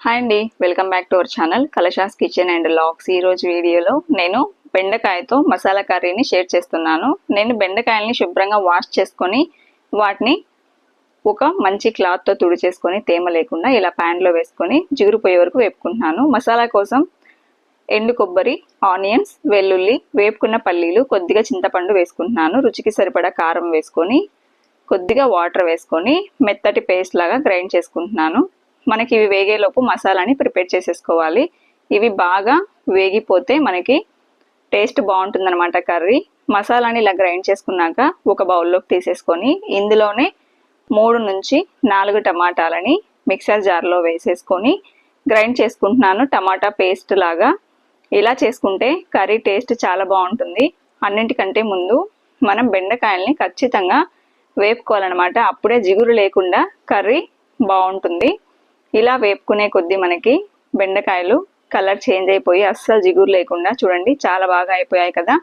Hi అండి welcome back to our channel Kalasha's kitchen and లాక్స్ ఈరోజు వీడియోలో నేను బెండకాయతో మసాలా కర్రీని షేర్ చేస్తున్నాను. నేను బెండకాయల్ని శుభ్రంగా వాష్ చేసుకొని వాటిని ఒక మంచి క్లాత్తో తుడిచేసుకొని తేమ లేకుండా ఇలా ప్యాన్లో వేసుకొని జిగురుపోయే వరకు వేపుకుంటున్నాను. మసాలా కోసం ఎండు కొబ్బరి ఆనియన్స్ వెల్లుల్లి వేపుకున్న పల్లీలు కొద్దిగా చింతపండు వేసుకుంటున్నాను. రుచికి సరిపడా కారం వేసుకొని కొద్దిగా వాటర్ వేసుకొని మెత్తటి పేస్ట్ లాగా గ్రైండ్ చేసుకుంటున్నాను. మనకి ఇవి వేగేలోపు మసాలాని ప్రిపేర్ చేసేసుకోవాలి. ఇవి బాగా వేగిపోతే మనకి టేస్ట్ బాగుంటుందన్నమాట కర్రీ. మసాలాని ఇలా గ్రైండ్ చేసుకున్నాక ఒక బౌల్లోకి తీసేసుకొని ఇందులోనే మూడు నుంచి నాలుగు టమాటాలని మిక్సర్ జార్లో వేసేసుకొని గ్రైండ్ చేసుకుంటున్నాను. టమాటా పేస్ట్ లాగా ఇలా చేసుకుంటే కర్రీ టేస్ట్ చాలా బాగుంటుంది. అన్నింటికంటే ముందు మనం బెండకాయల్ని ఖచ్చితంగా వేపుకోవాలన్నమాట. అప్పుడే జిగురు లేకుండా కర్రీ బాగుంటుంది. ఇలా వేపుకునే కొద్దీ మనకి బెండకాయలు కలర్ చేంజ్ అయిపోయి అస్సలు జిగురు లేకుండా చూడండి చాలా బాగా అయిపోయాయి కదా.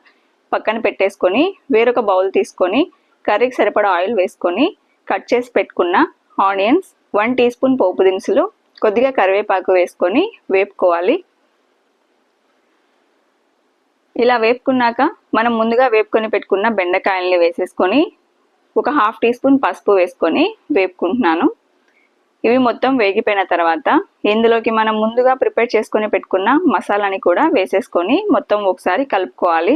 పక్కన పెట్టేసుకొని వేరొక బౌల్ తీసుకొని కర్రీకి సరిపడా ఆయిల్ వేసుకొని కట్ చేసి పెట్టుకున్న ఆనియన్స్ వన్ టీ స్పూన్ పోపు దినుసులు కొద్దిగా కరివేపాకు వేసుకొని వేపుకోవాలి. ఇలా వేపుకున్నాక మనం ముందుగా వేపుకొని పెట్టుకున్న బెండకాయల్ని వేసేసుకొని ఒక హాఫ్ టీ స్పూన్ పసుపు వేసుకొని వేపుకుంటున్నాను. ఇవి మొత్తం వేగిపోయిన తర్వాత ఇందులోకి మనం ముందుగా ప్రిపేర్ చేసుకొని పెట్టుకున్న మసాలాని కూడా వేసేసుకొని మొత్తం ఒకసారి కలుపుకోవాలి.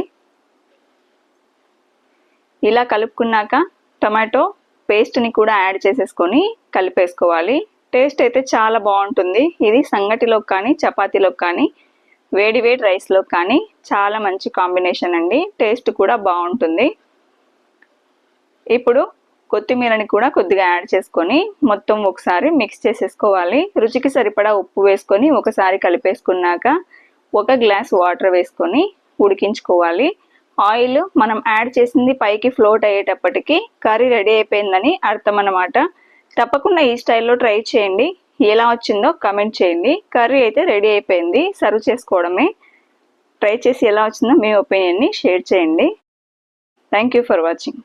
ఇలా కలుపుకున్నాక టమాటో పేస్ట్ని కూడా యాడ్ చేసేసుకొని కలిపేసుకోవాలి. టేస్ట్ అయితే చాలా బాగుంటుంది. ఇది సంగటిలో కానీ చపాతీలో కానీ వేడి వేడి రైస్లో కానీ చాలా మంచి కాంబినేషన్ అండి. టేస్ట్ కూడా బాగుంటుంది. ఇప్పుడు కొత్తిమీరని కూడా కొద్దిగా యాడ్ చేసుకొని మొత్తం ఒకసారి మిక్స్ చేసేసుకోవాలి. రుచికి సరిపడా ఉప్పు వేసుకొని ఒకసారి కలిపేసుకున్నాక ఒక గ్లాస్ వాటర్ వేసుకొని ఉడికించుకోవాలి. ఆయిల్ మనం యాడ్ చేసింది పైకి ఫ్లోట్ అయ్యేటప్పటికి కర్రీ రెడీ అయిపోయిందని అర్థం అన్నమాట తప్పకుండా ఈ స్టైల్లో ట్రై చేయండి. ఎలా వచ్చిందో కమెంట్ చేయండి. కర్రీ అయితే రెడీ అయిపోయింది. సర్వ్ చేసుకోవడమే. ట్రై చేసి ఎలా వచ్చిందో మీ ఒపీనియన్ని షేర్ చేయండి. Thank you for watching